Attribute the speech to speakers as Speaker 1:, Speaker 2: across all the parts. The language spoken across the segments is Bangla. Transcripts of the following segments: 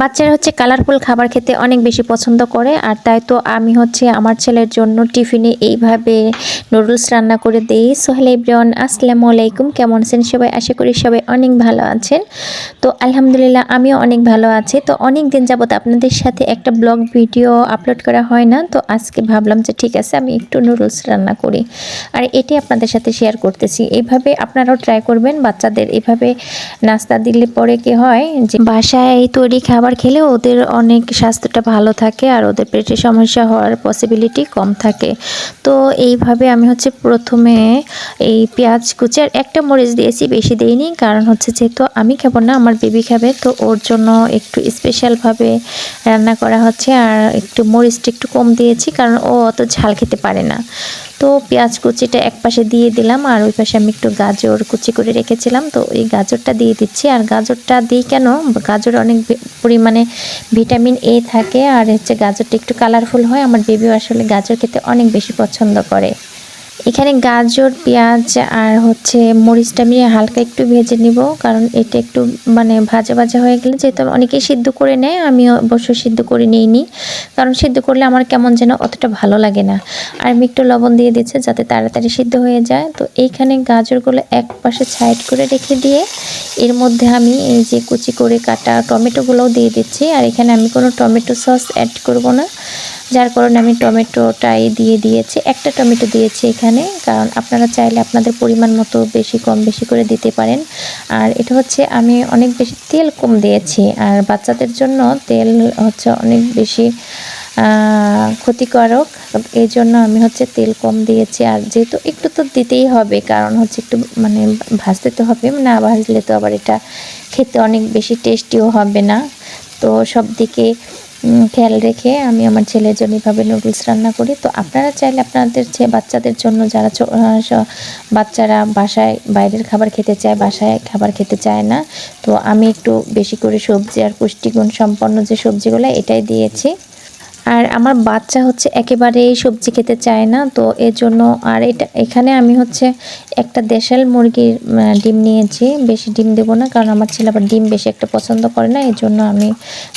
Speaker 1: বাচ্চারা হচ্ছে কালারফুল খাবার খেতে অনেক বেশি পছন্দ করে, আর তাই তো আমি হচ্ছে আমার ছেলের জন্য টিফিনে এইভাবে নুডলস রান্না করে দিই। সোহেল ইব্রান আসসালামু আলাইকুম, কেমন আছেন সবাই? আশা করি সবাই অনেক ভালো আছেন। তো আলহামদুলিল্লাহ, আমিও অনেক ভালো আছি। তো অনেক দিন যাবত আপনাদের সাথে একটা ব্লগ ভিডিও আপলোড করা হয় না। তো আজকে ভাবলাম যে ঠিক আছে, আমি একটু নুডলস রান্না করি। আর এটি আপনাদের সাথে শেয়ার করতেছি। এইভাবে আপনারাও ট্রাই করবেন বাচ্চাদের। এভাবে নাস্তা দিলে পরে কি হয় যে বাসায় তৈরি খাবার খেলে ওদের অনেক স্বাস্থ্যটা ভালো থাকে আর ওদের পেটের সমস্যা হওয়ার পসিবিলিটি কম থাকে। তো এইভাবে আমি হচ্ছে প্রথমে এই পেঁয়াজ কুচি আর একটা মরিচ দিয়েছি, বেশি দিইনি। কারণ হচ্ছে যেহেতু আমি খাব না, আমার বেবি খাবে, তো ওর জন্য একটু স্পেশালভাবে রান্না করা হচ্ছে। আর একটু মরিচটা একটু কম দিয়েছি, কারণ ও অত ঝাল খেতে পারে না। তো পেঁয়াজ কুচিটা এক পাশে দিয়ে দিলাম, আর ওই পাশে আমি একটু গাজর কুচি করে রেখেছিলাম। তো ওই গাজরটা দিয়ে দিচ্ছি, আর গাজরটা দিই কেন? গাজর অনেক পরিমাণে ভিটামিন এ থাকে, আর হচ্ছে গাজরটা একটু কালারফুল হয়। আমার বেবিও আসলে গাজর খেতে অনেক বেশি পছন্দ করে। এখানে গাজর, পেঁয়াজ আর হচ্ছে মরিচটা আমি হালকা একটু ভেজে নিব, কারণ এটা একটু মানে ভাজা ভাজা হয়ে গেলে যেহেতু অনেকেই সিদ্ধ করে নেয়, আমি অবশ্য সিদ্ধ করে নিইনি। কারণ সিদ্ধ করলে আমার কেমন যেন অতটা ভালো লাগে না। আর আমি একটু লবণ দিয়ে দিচ্ছে যাতে তাড়াতাড়ি সিদ্ধ হয়ে যায়। তো এইখানে গাজরগুলো এক পাশে সাইড করে রেখে দিয়ে এর মধ্যে আমি এই যে কুচি করে কাটা টমেটোগুলোও দিয়ে দিচ্ছি। আর এখানে আমি কোনো টমেটো সস অ্যাড করব না। যার কারণে আমি টমেটোটাই দিয়ে দিয়েছি। একটা টমেটো দিয়েছি এখানে, কারণ আপনারা চাইলে আপনাদের পরিমাণ মতো বেশি, কম বেশি করে দিতে পারেন। আর এটা হচ্ছে আমি অনেক বেশি তেল কম দিয়েছি, আর বাচ্চাদের জন্য তেল হচ্ছে অনেক বেশি ক্ষতিকারক। এই জন্য আমি হচ্ছে তেল কম দিয়েছি, আর যেহেতু একটু তো দিতেই হবে, কারণ হচ্ছে একটু মানে ভাজতে তো হবে, না ভাজলে তো আবার এটা খেতে অনেক বেশি টেস্টিও হবে না। তো সব দিকে খেয়াল রেখে আমি আমার ছেলের জন্য এভাবে নুডলস রান্না করি। তো আপনারা চাইলে আপনাদের যে বাচ্চাদের জন্য যারা বাচ্চারা বাসায় বাইরের খাবার খেতে চায়, বাসায় খাবার খেতে চায় না। তো আমি একটু বেশি করে সবজি আর পুষ্টিগুণ সম্পন্ন যে সবজিগুলো, এটাই দিয়েছি। আর আমার বাচ্চা হচ্ছে একেবারেই সবজি খেতে চায় না, তো এর জন্য আর এটা, এখানে আমি হচ্ছে একটা দেশাল মুরগির ডিম নিয়েছি, বেশি ডিম দেবো না, কারণ আমার ছেলে আবার ডিম বেশি একটা পছন্দ করে না এর জন্য আমি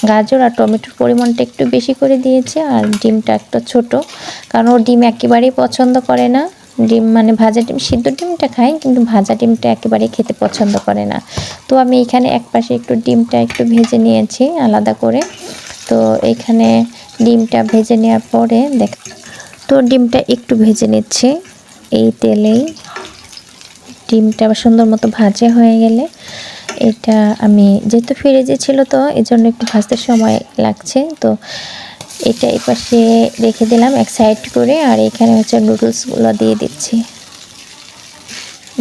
Speaker 1: গাজর আর টমেটোর পরিমাণটা একটু বেশি করে দিয়েছি, আর ডিমটা একটা ছোট, কারণ ও ডিম একেবারেই পছন্দ করে না, ডিম মানে ভাজা ডিম, সিদ্ধ ডিমটা খাই, কিন্তু ভাজা ডিমটা একেবারেই খেতে পছন্দ করে না, তো আমি এখানে এক পাশে একটু ডিমটা একটু ভেজে নিয়েছি আলাদা করে, তো এখানে ডিমটা ভেজে নেওয়ার পরে দেখ, তো ডিমটা একটু ভেজে নিচ্ছে এই তেলেই। ডিমটা সুন্দর মতো ভাজা হয়ে গেলে এটা আমি, যেহেতু ফ্রিজে ছিল তো এই জন্য একটু ভাজতে সময় লাগছে। তো এটা এই পাশে রেখে দিলাম এক সাইড করে, আর এখানে হচ্ছে নুডলসগুলো দিয়ে দিচ্ছি।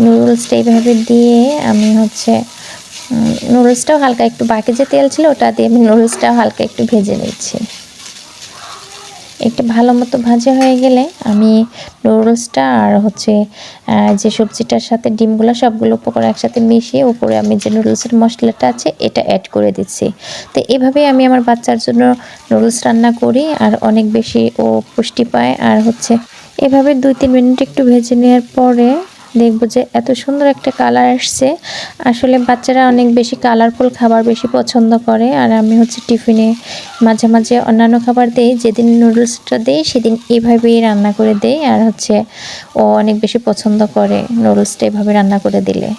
Speaker 1: নুডলসটা এইভাবে দিয়ে আমি হচ্ছে নুডলসটাও হালকা একটু, বাকি যে তেল ছিল ওটা দিয়ে আমি নুডলসটাও হালকা একটু ভেজে নিচ্ছি। একটু ভালো মতো ভাজা হয়ে গেলে আমি নুডলসটা আর হচ্ছে যে সবজিটার সাথে ডিমগুলো সবগুলো উপকরণ একসাথে মিশিয়ে উপরে আমি যে নুডলসের মশলাটা আছে, এটা অ্যাড করে দিচ্ছি। তো এভাবেই আমি আমার বাচ্চার জন্য নুডলস রান্না করি আর অনেক বেশি ও পুষ্টি পায়। আর হচ্ছে, এভাবে দুই তিন মিনিট একটু ভেজে নেওয়ার পরে দেখব যে এত সুন্দর একটা কালার আসছে। আসলে বাচ্চারা অনেক বেশি কালারফুল খাবার বেশি পছন্দ করে। আর আমি হচ্ছে টিফিনে মাঝে মাঝে অন্যান্য খাবার দেই। যেদিন নুডলসটা দেই, সেদিন এইভাবেই রান্না করে দেই। আর হচ্ছে ও অনেক বেশি পছন্দ করে নুডলসটা এইভাবে রান্না করে দিলে।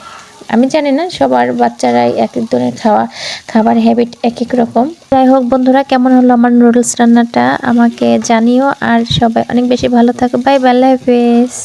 Speaker 1: আমি জানি না, সবার বাচ্চারাই এক এক ধরনের খাওয়া, খাবার হ্যাবিট এক এক রকম। যাই হোক বন্ধুরা, কেমন হলো আমার নুডলস রান্নাটা? আমাকে জানিও। আর সবাই অনেক বেশি ভালো থাকো। বাই বাই হাফেজ